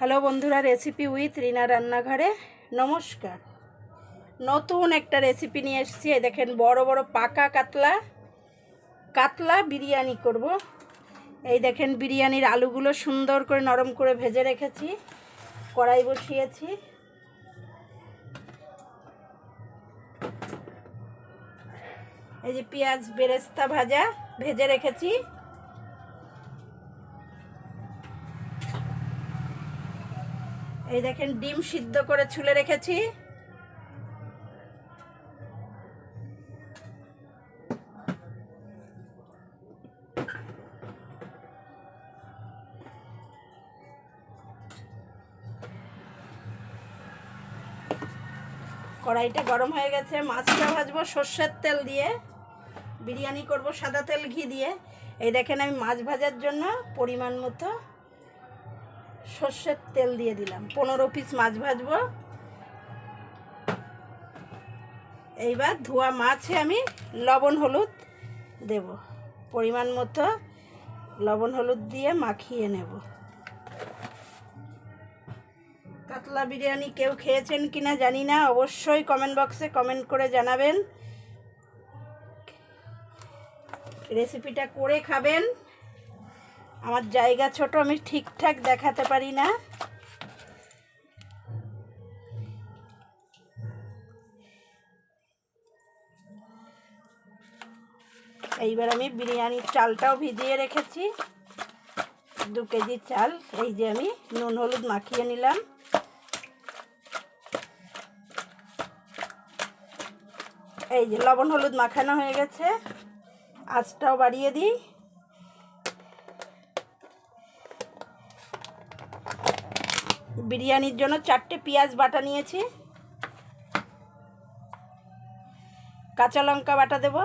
Hello বন্ধুরা recipe with রিনা রান্নাঘরে, নমস্কার। নতুন একটা রেসিপি নিয়ে এসেছি, এই দেখেন বড় বড় পাকা কাতলা কাতলা বিরিয়ানি করব। এই দেখেন বিরিয়ানির আলুগুলো সুন্দর করে নরম করে ভেজে রেখেছি, কড়াই বসিয়েছি। এই যে পেঁয়াজ বেরেস্তা ভাজা ভেজে রেখেছি। এই দেখেন, ডিম সিদ্ধ করে ছুলে রেখেছি। কড়াইটা গরম হয়ে গেছে, মাছটা ভাজবো সর্ষের তেল দিয়ে। বিরিয়ানি করব সাদা তেল ঘি দিয়ে। এই দেখেন, আমি মাছ ভাজার জন্য পরিমাণ মতো সর্ষের তেল দিয়ে দিলাম। পনেরো পিস মাছ ভাজবো। এইবার ধোয়া মাছে আমি লবণ হলুদ দেব। পরিমাণ মতো লবণ হলুদ দিয়ে মাখিয়ে নেব। কাতলা বিরিয়ানি কেউ খেয়েছেন কিনা জানি না, অবশ্যই কমেন্ট বক্সে কমেন্ট করে জানাবেন। রেসিপিটা করে খাবেন। আমার জায়গা ছোট, আমি ঠিকঠাক দেখাতে পারি না। এইবার আমি বিরিয়ানির চালটাও ভিজিয়ে রেখেছি। দু কেজি চাল, এই যে আমি নুন হলুদ মাখিয়ে নিলাম। এই যে লবণ হলুদ মাখানো হয়ে গেছে। আঁচটাও বাড়িয়ে দিই। বিরিয়ানির জন্য চারটে পেঁয়াজ বাটা নিয়েছি। কাঁচা লঙ্কা বাটা দেব।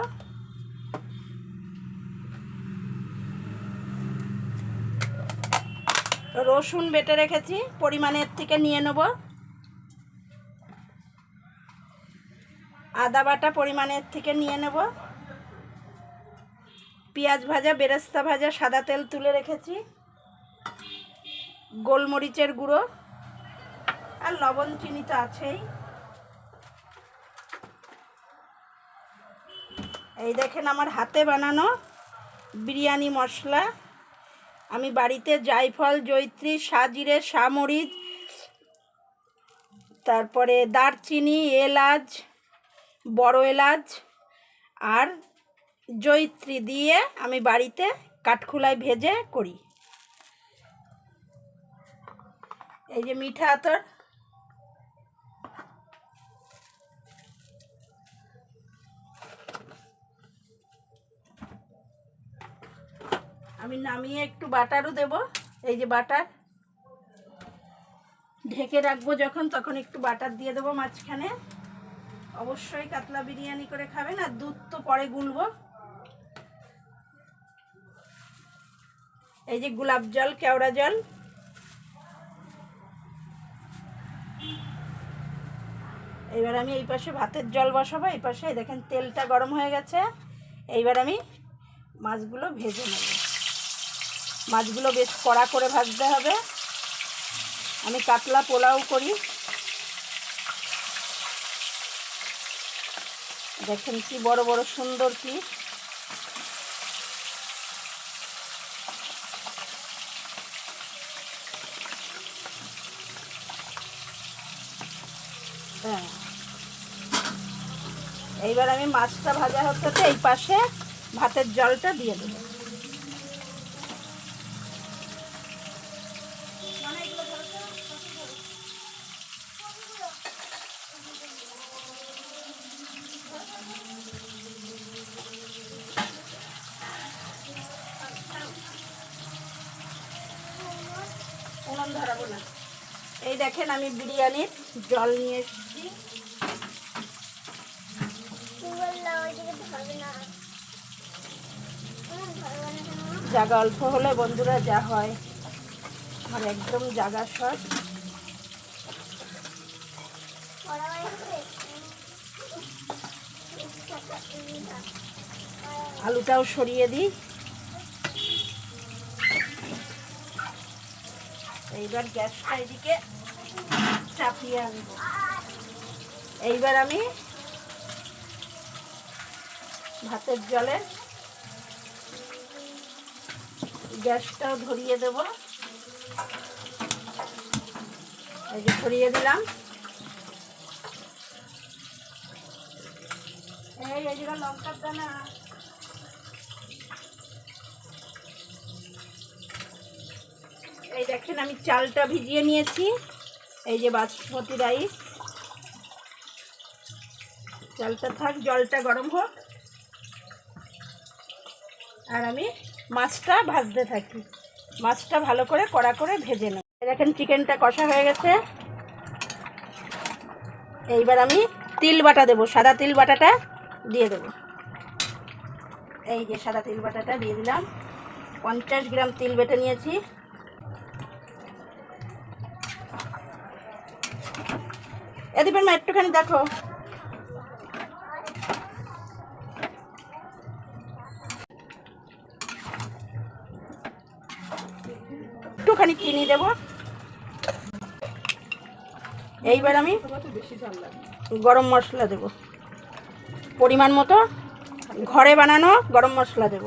রসুন বেটে রেখেছি, পরিমাণের থেকে নিয়ে নেব। আদা বাটা পরিমাণের থেকে নিয়ে নেব। পেঁয়াজ ভাজা, বেরেস্তা ভাজা, সাদা তেল তুলে রেখেছি। গোলমরিচের গুঁড়ো। আর লবণ চিনি তো আছেই। এই দেখেন আমার হাতে বানানো বিরিয়ানি মশলা। আমি বাড়িতে জায়ফল জৈত্রী সাজিরে সামরিচ তারপরে দারচিনি, এলাচ, বড় এলাচ আর জৈত্রী দিয়ে আমি বাড়িতে কাঠখোলায় ভেজে করি। এই যে মিঠা আতর। আমি নামিয়ে একটু বাটারও দেব। এই যে বাটার। ঢেকে রাখব যখন, তখন একটু বাটার দিয়ে দেবো মাঝখানে। অবশ্যই কাতলা বিরিয়ানি করে খাবেন, আর দুধ তো পরে গুলবো এই যে গোলাপ জল, কেওড়া জল। এইবার আমি এই পাশে ভাতের জল বসাবো, এই পাশে দেখেন তেলটা গরম হয়ে গেছে। এইবার আমি মাছগুলো ভেজে নেব। মাছগুলো বেশ কড়া করে ভাজতে হবে। আমি কাতলা পোলাও করি। দেখেন কি বড় বড় সুন্দর পিস হ্যাঁ। এইবার আমি মাছটা ভাজা হতে এই পাশে ভাতের জলটা দিয়ে দেবো। উনুন ধরাবো না। এই দেখেন আমি বিরিয়ানির জল নিয়ে এসেছি জায়গা অল্প হলে বন্ধুরা যা হয়। আমার একদম জায়গা শট। আলুটাও সরিয়ে দিই। এইবার গ্যাসটা এদিকে চাপিয়ে আনব। এইবার আমি ভাতের জলে গ্যাসটাও ধরিয়ে দেব। এই যে ধরিয়ে দিলাম। এই যে লঙ্কার দানা। এই দেখেন, আমি চালটা ভিজিয়ে নিয়েছি। এই যে বাসমতি রাইস। চালটা থাক, জলটা গরম হোক। আর আমি মাছটা ভাজতে থাকি। মাছটা ভালো করে কড়া করে ভেজে নেব। দেখেন, চিকেনটা কষা হয়ে গেছে। এইবার আমি তিল বাটা দেবো, সাদা তিল বাটাটা দিয়ে দেবো। এই যে সাদা তিল বাটাটা দিয়ে দিলাম। পঞ্চাশ গ্রাম তিল বেটে নিয়েছি। এদিকের মা, একটুখানি দেখো। একটুখানি চিনি দেব। এইবার আমি গরম মশলা দেব। পরিমাণ মতো ঘরে বানানো গরম মশলা দেব।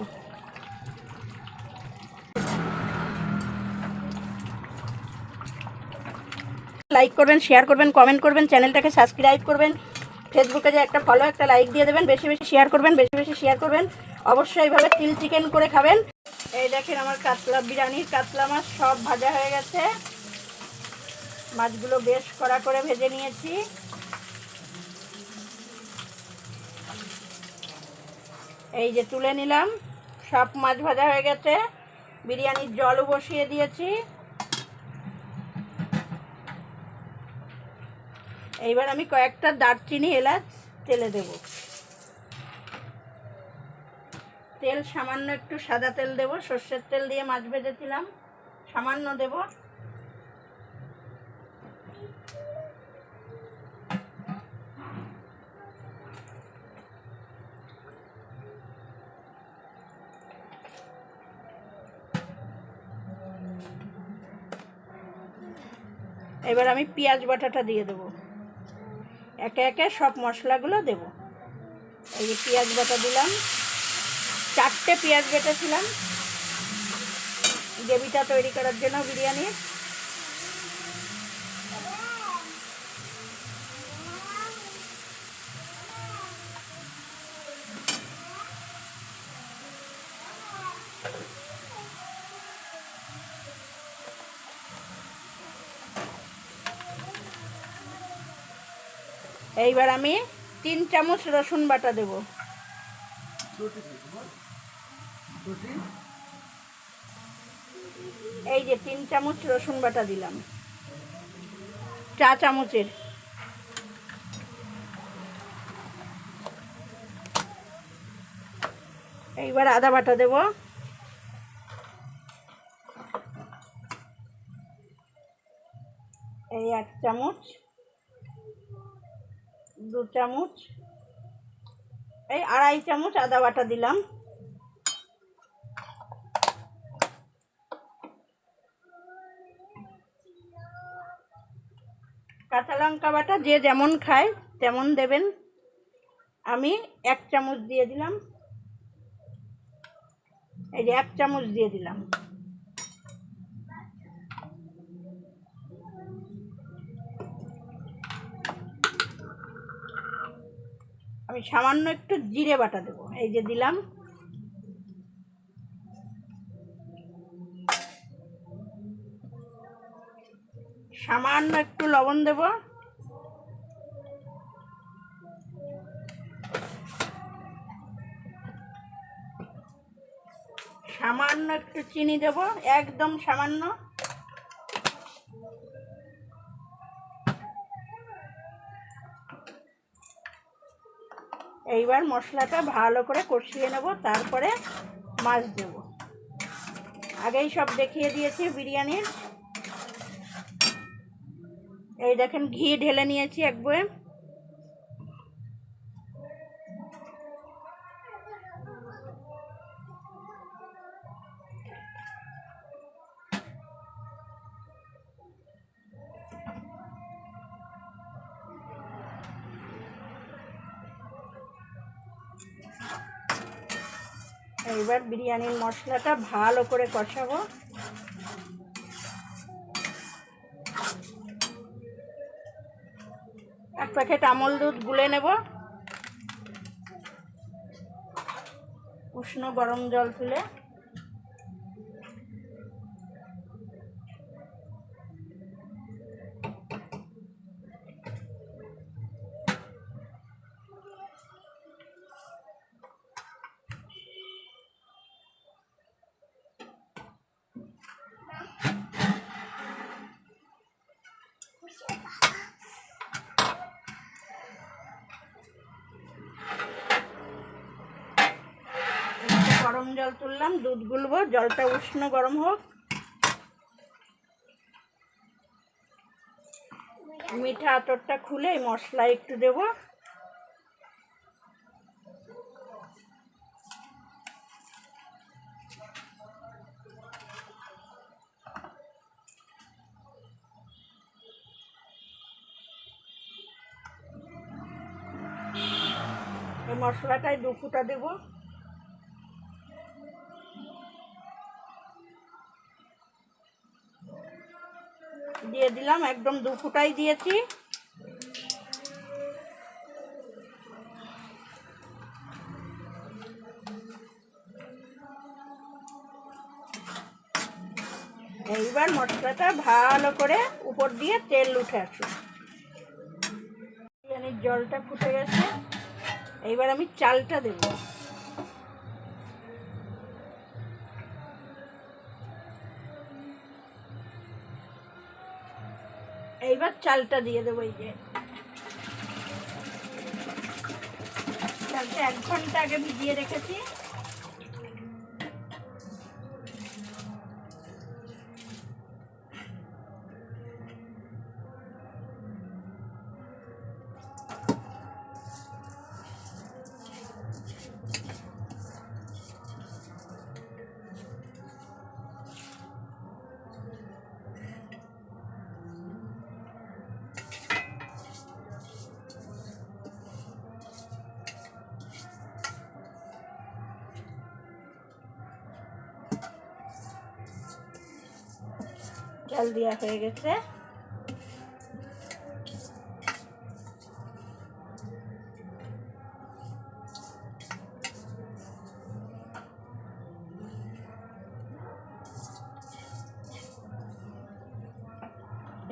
লাইক করবেন শেয়ার করবেন কমেন্ট করবেন চ্যানেলটাকে সাবস্ক্রাইব করবেন। ফেসবুকে যে একটা ফলো একটা লাইক দিয়ে দেবেন, বেশি বেশি শেয়ার করবেন, বেশি বেশি শেয়ার করবেন। অবশ্যই এইভাবে তিল চিকেন করে খাবেন। এই দেখেন আমার কাতলা বিরিয়ানির কাতলা মাছ সব ভাজা হয়ে গেছে। মাছগুলো বেশ কড়া করে ভেজে নিয়েছি। এই যে তুলে নিলাম, সব মাছ ভাজা হয়ে গেছে। বিরিয়ানির জলও বসিয়ে দিয়েছি। এইবার আমি কয়েকটা দারচিনি এলাচ তেলে দেব। তেল সামান্য একটু সাদা তেল দেব। সর্ষের তেল দিয়ে মাছ ভেজেছিলাম, সামান্য দেব। এবার আমি পেঁয়াজ বাটাটা দিয়ে দেবো। একে একে সব মশলাগুলো দেব। এই যে পেঁয়াজ বাটা দিলাম, চারটে পেঁয়াজ বেটেছিলাম। গ্রেভিটা তৈরি করার জন্য বিরিয়ানির। এইবার আমি তিন চামচ রসুন বাটা দেব। এই যে তিন চামচ রসুন বাটা দিলাম। চা চামচের। এইবার আদা বাটা দেব। এই এক চামচ। দু চামচ। এই আড়াই চামচ আদা বাটা দিলাম। কাঁচা লঙ্কা বাটা যে যেমন খায় তেমন দেবেন। আমি এক চামচ দিয়ে দিলাম। এই যে এক চামচ দিয়ে দিলাম। আমি সামান্য একটু জিরে বাটা দেবো। এই যে দিলাম। সামান্য একটু লবণ দেব। সামান্য একটু চিনি দেব, একদম সামান্য। এইবার মশলাটা ভালো করে কষিয়ে নেব, তারপরে মাছ দেব। আগেই সব দেখিয়ে দিয়েছি বিরিয়ানির। এই দেখেন, ঘি ঢেলে নিয়েছি এক বয়ে এইবার বিরিয়ানির মশলাটা ভালো করে কষাবো। এক প্যাকেট আমল দুধ গুলে নেব। উষ্ণ গরম জল তুলে একটু গরম জল তুললাম, দুধ গুলবো, জলটা উষ্ণ গরম হোক। মিঠা আতরটা খুলে মশলা একটু দেবো। মশলাটায় দু ফুটা দেবো। দিয়ে দিলাম, একদম দু ফুটাই দিয়েছি। এইবার মশলাটা ভালো করে উপর দিয়ে তেল উঠে আসুন জলটা ফুটে গেছে। এইবার আমি চালটা দেব। চালটা দিয়ে দেবো এই যে। চালটা এক ঘণ্টা আগে ভিজিয়ে রেখেছি। চাল দেওয়া হয়ে গেছে।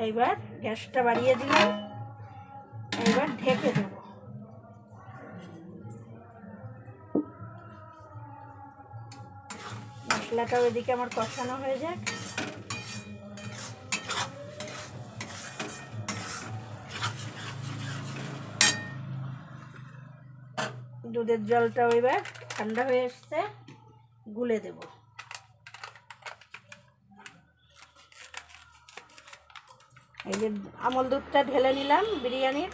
এইবার গ্যাসটা বাড়িয়ে দিলাম। এইবার ঢেকে দেব। মশলাটা ওইদিকে আমার কষানো হয়ে যাক। দুধের জলটাও এবার ঠান্ডা হয়ে এসছে, গুলে দেব। এই যে আমল দুধটা ঢেলে নিলাম বিরিয়ানির।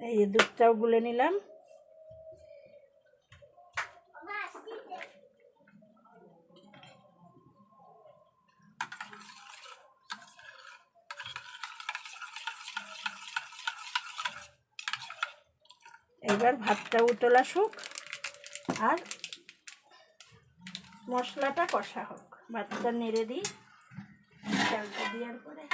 এই যে দুধটাও গুলে নিলাম। এবার ভাতটা উতল আসুক আর মশলাটা কষা হোক। ভাতটা নেড়ে দিই। চালটা দেওয়ার পরে।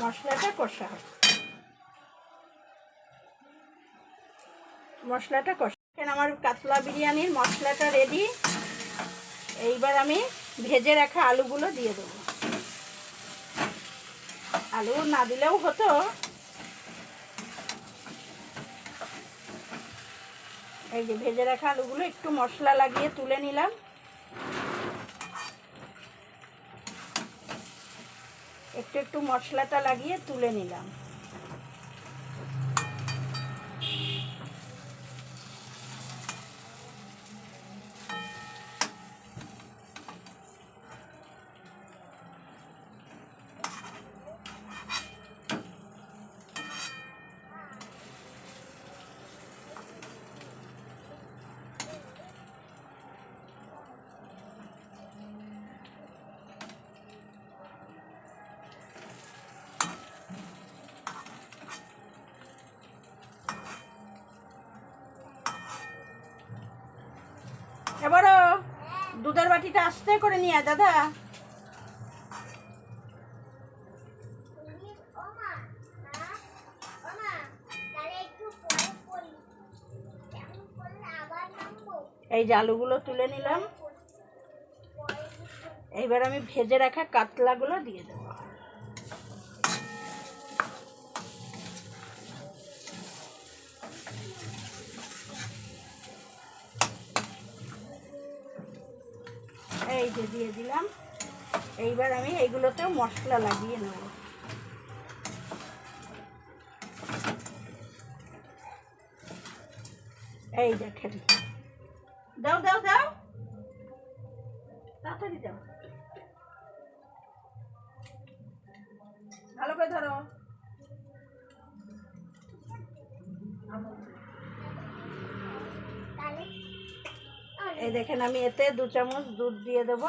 মশলাটা কষা হোক। মশলাটা কষা আমার কাতলা বিরিয়ানির মশলাটা রেডি এইবার আমি ভেজে রাখা আলুগুলো দিয়ে দেবো। আলু না দিলেও হতো। এই যে ভেজে রাখা আলুগুলো একটু মশলা লাগিয়ে তুলে নিলাম। একটু একটু মশলাটা লাগিয়ে তুলে নিলাম। দুধের বাটিটা আস্তে করে নিয়ে দাদা। এই যে আলুগুলো তুলে নিলাম। এইবার আমি ভেজে রাখা কাতলাগুলো দিয়ে দেবো। এই যে দিয়ে দিলাম। এইবার আমি এইগুলোতেও মশলা লাগিয়ে নেব। এই দেখেন। দাও দাও দাও। তাড়াতাড়ি দাও। দেখেন আমি এতে দু চামচ দুধ দিয়ে দেব।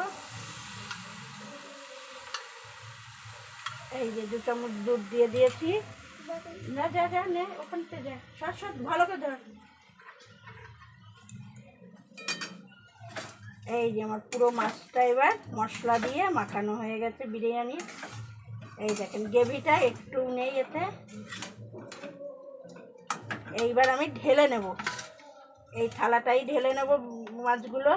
এই যে দু চামচ দুধ দিয়ে দিয়েছি। না যা যা, নে, ওখান থেকে যা। সর সর, ভালো করে ধর। এই যে আমার পুরো মাছটা এবার মশলা দিয়ে মাখানো হয়ে গেছে বিরিয়ানি। এই দেখেন, গ্রেভিটা একটু নেই এতে। এইবার আমি ঢেলে নেব। এই থালাটাই ঢেলে নেব মাছগুলো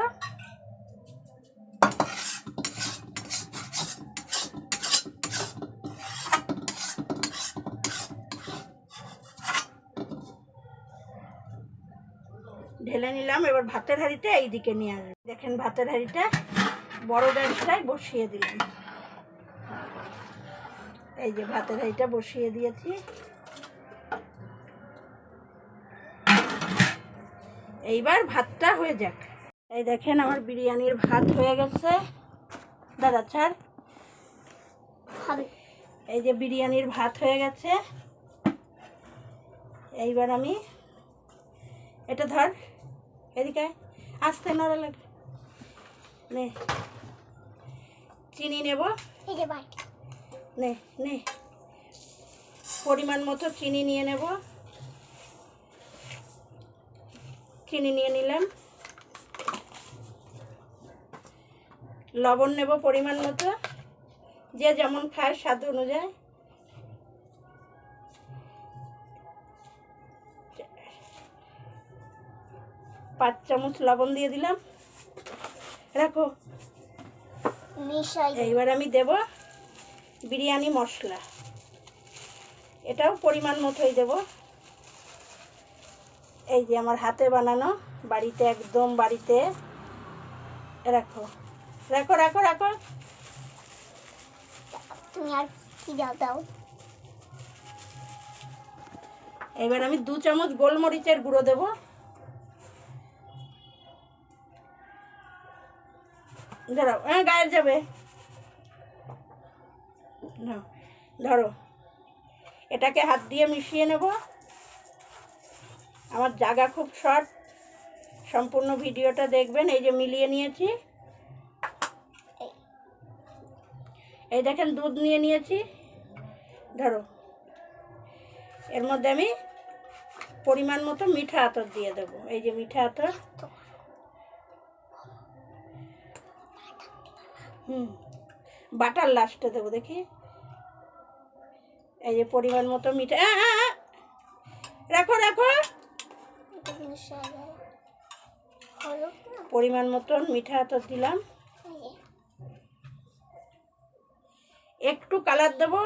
ঢেলে নিলাম। এবার ভাতের হাঁড়িতে এইদিকে নিয়ে আসবে। দেখেন ভাতের হাঁড়িটা বড় গ্যাসটাই বসিয়ে দিলাম। এই যে ভাতের হাঁড়িটা বসিয়ে দিয়েছি। এইবার ভাতটা হয়ে যাক। এই দেখেন আমার বিরিয়ানির ভাত হয়ে গেছে। দাদা ছাড়। এই যে বিরিয়ানির ভাত হয়ে গেছে। এইবার আমি এটা ধর এদিকে আসতে আস্তে নড়া লাগে নে। চিনি নেব। নে নে। পরিমাণ মতো চিনি নিয়ে নেব। চিনি নিয়ে নিলাম। লবণ নেব পরিমাণ মতো। যে যেমন খায় স্বাদ অনুযায়ী। পাঁচ চামচ লবণ দিয়ে দিলাম। রাখো। এইবার আমি দেব বিরিয়ানি মশলা। এটাও পরিমাণ মতোই দেব। এই যে আমার হাতে বানানো বাড়িতে একদম বাড়িতে। রাখো। রাখো রাখো রাখো। তুমি আর কি দাও দাও। এবার আমি দু চামচ গোলমরিচের গুঁড়ো দেব। দাঁড়াও হ্যাঁ গায়ের যাবে। ধরো। এটাকে হাত দিয়ে মিশিয়ে নেব। আমার জায়গা খুব শর্ট। সম্পূর্ণ ভিডিওটা দেখবেন এই যে মিলিয়ে নিয়েছি। এই দেখেন দুধ নিয়ে নিয়েছি। ধরো। এর মধ্যে আমি পরিমাণ মতো মিঠা আতর দিয়ে দেবো। এই যে মিঠা আতর। হুম। বাটার লাস্টে দেবো দেখি। এই যে পরিমাণ মতো মিঠা। রাখো রাখো। পরিমাণ মতন মিঠা আতর দিলাম এই যে, একটু কালার দেবো।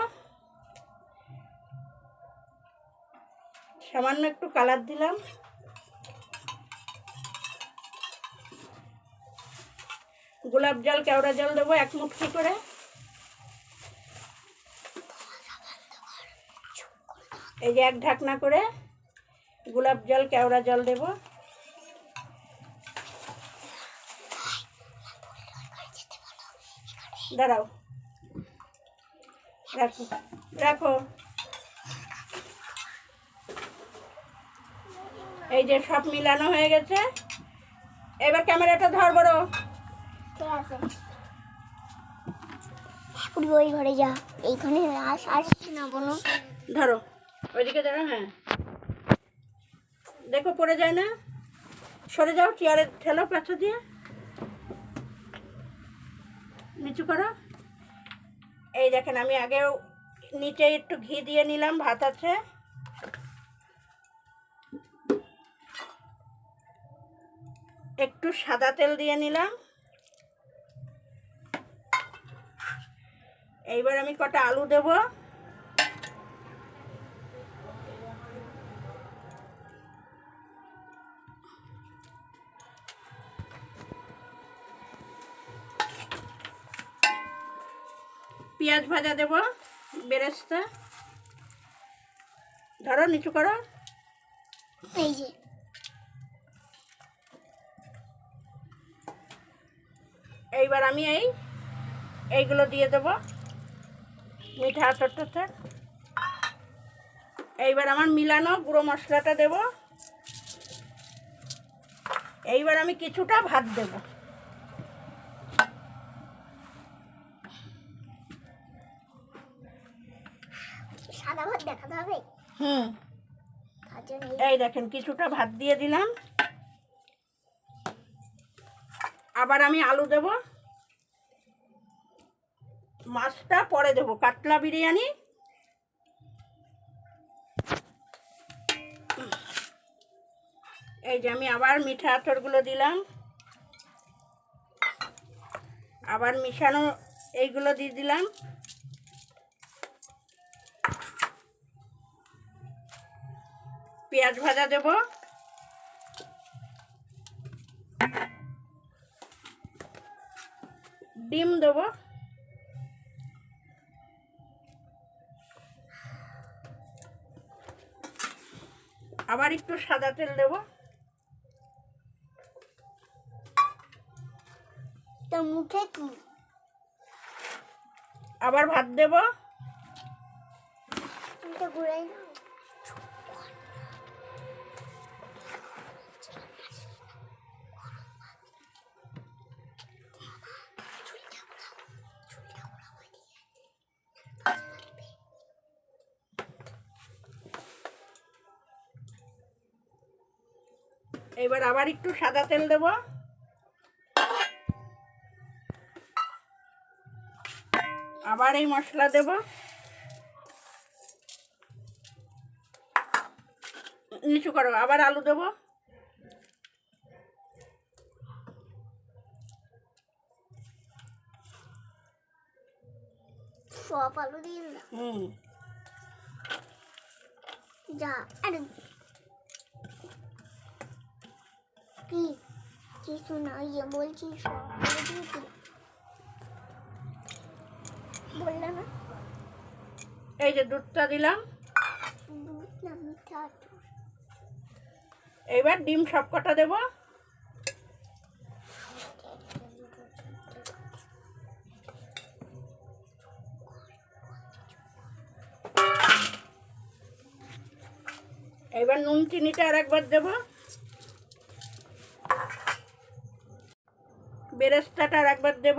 সামান্য একটু কালার দিলাম। গোলাপ জল, কেওড়া জল দেবো এক মুঠি করে। এই যে এক ঢাকনা করে গোলাপ জল, কেওড়া জল দেবো। দাঁড়াও। রাখো রাখো এই যে সব মিলানো হয়ে গেছে। এবার ক্যামেরাটা ধর বড়। ওই ঘরে যা। এইখানে আস আসছি না বোনো ধরো। ওইদিকে ধরো হ্যাঁ। দেখো পড়ে যায় না? সরে যাও চেয়ারে ঠেলো পাছা দিয়ে। নিচু করো। এই দেখেন, আমি আগেও নিচে একটু ঘি দিয়ে নিলাম, ভাত আছে। একটু সাদা তেল দিয়ে নিলাম। এইবার আমি কটা আলু দেব। পেঁয়াজ ভাজা দেব বেরেস্তা। ধরো নিচু করো। এই যে। এইবার আমি এই এইগুলো দিয়ে দেব মিঠা আতরটাতে এইবার আমার মিলানো গুঁড়ো মশলাটা দেব। এইবার আমি কিছুটা ভাত দেব। সাদা ভাত দেখাতে হবে। হুম। এই দেখেন কিছুটা ভাত দিয়ে দিলাম। আবার আমি আলু দেব। মাছটা পরে দেব কাতলা বিরিয়ানি। এই যে আমি আবার মিঠা আতরগুলো দিলাম। আবার মিশানো এইগুলো দিয়ে দিলাম। পেঁয়াজ ভাজা দেব। ডিম দেব। আবার একটু সাদা তেল দেব। তো মুখে কি? আবার ভাত দেব। ঘুরাই না? এবার আবার একটু সাদা তেল দেব। আবার এই মশলা দেব। নিচু করো আবার আলু দেব। সব আলু দিয়ে দিলাম। হুম। যা আরে কি কি শোনা ইয়ে বলছি বললে না? এই যে দুধটা দিলাম। না মিঠা ডিম সব কটা দেবো। এবার নুন চিনিটা আর একবার দেব। বেরেস্তাটা একবার দেব।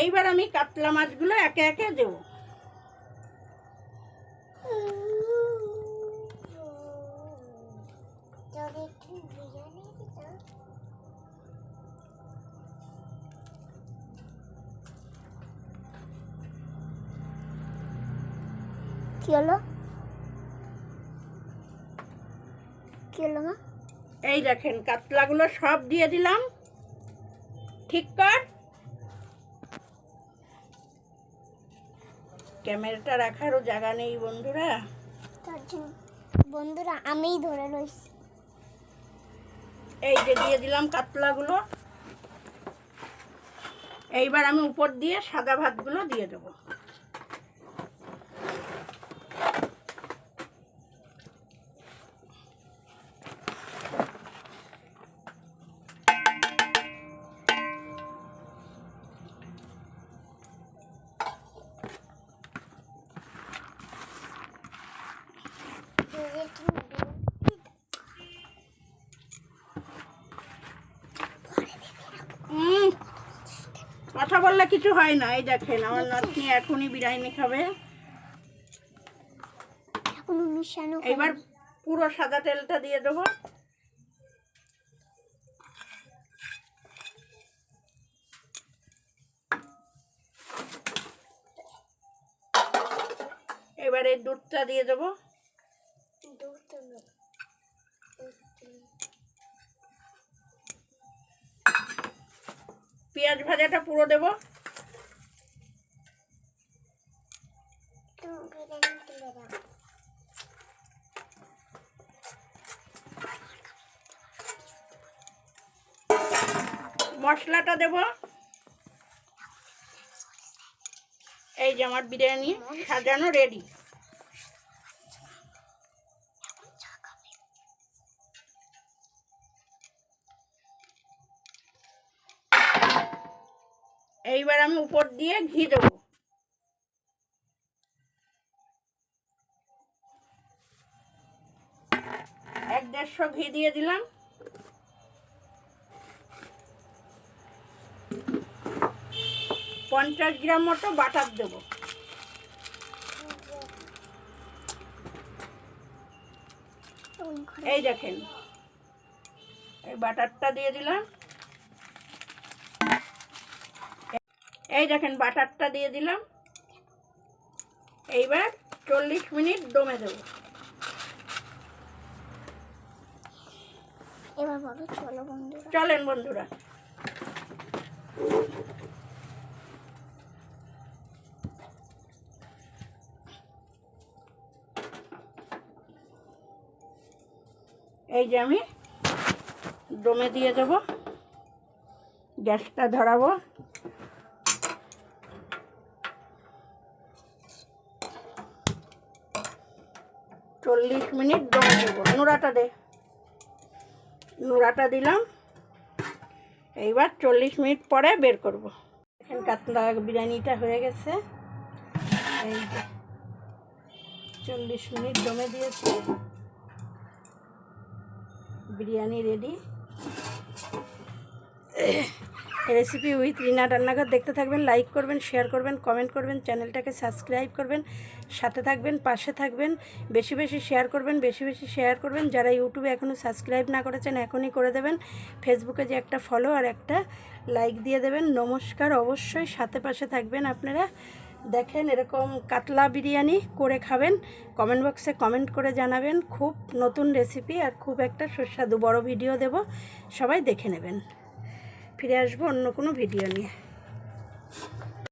এইবার আমি কাতলা মাছগুলো একে একে দেবো। এই দেখেন কাতলাগুলো সব দিয়ে দিলাম। ঠিক কর। ক্যামেরাটা রাখারও জায়গা নেই বন্ধুরা। বন্ধুরা আমিই ধরে রইছি এই যে দিয়ে দিলাম কাতলাগুলো। এইবার আমি উপর দিয়ে সাদা ভাতগুলো দিয়ে দেবো। এগুলো কিছু হয় না এই দেখেন আমার নাতনি এখনই বিরিয়ানি খাবে। এবার পুরো সাদা তেলটা দিয়ে দেবো। এবারে দুধটা দিয়ে দেবো। পেঁয়াজ ভাজাটা পুরো দেবো। মশলাটা দেব। এই যে আমার বিরিয়ানি সাজানো রেডি এইবার আমি উপর দিয়ে ঘি দেবো। এক দেড়শো ঘি দিয়ে দিলাম। পঞ্চাশ গ্রাম মতো বাটার দেবো। এই দেখেন। এই বাটারটা দিয়ে দিলাম। এই দেখেন বাটারটা দিয়ে দিলাম। এইবার চল্লিশ মিনিট দমে দেবো। এবার বলো চলো বন্ধুরা। চলেন বন্ধুরা। এই যে আমি দমে দিয়ে দেবো, গ্যাসটা ধরাবো। চল্লিশ মিনিট দমে দেবো। নোড়াটা দে। নোড়াটা দিলাম। এইবার চল্লিশ মিনিট পরে বের করব। এখন কাতলা বিরিয়ানিটা হয়ে গেছে। এই চল্লিশ মিনিট দমে দিয়েছি। Biryani ready recipe with Rina রান্নাঘর দেখতে থাকবেন লাইক করবেন শেয়ার করবেন কমেন্ট করবেন, চ্যানেলটাকে সাবস্ক্রাইব করবেন, সাথে থাকবেন, পাশে থাকবেন, বেশি বেশি শেয়ার করবেন, বেশি বেশি শেয়ার করবেন। যারা ইউটিউবে এখনও সাবস্ক্রাইব না করেছেন, এখনই করে দেবেন। ফেসবুকে যে একটা ফলো আর একটা লাইক দিয়ে দেবেন। নমস্কার, অবশ্যই সাথে পাশে থাকবেন আপনারা। দেখেন এরকম কাতলা বিরিয়ানি করে খাবেন। কমেন্ট বক্সে কমেন্ট করে জানাবেন। খুব নতুন রেসিপি আর খুব একটা সুস্বাদু। বড় ভিডিও দেব। সবাই দেখে নেবেন। ফিরে আসব অন্য কোনো ভিডিও নিয়ে।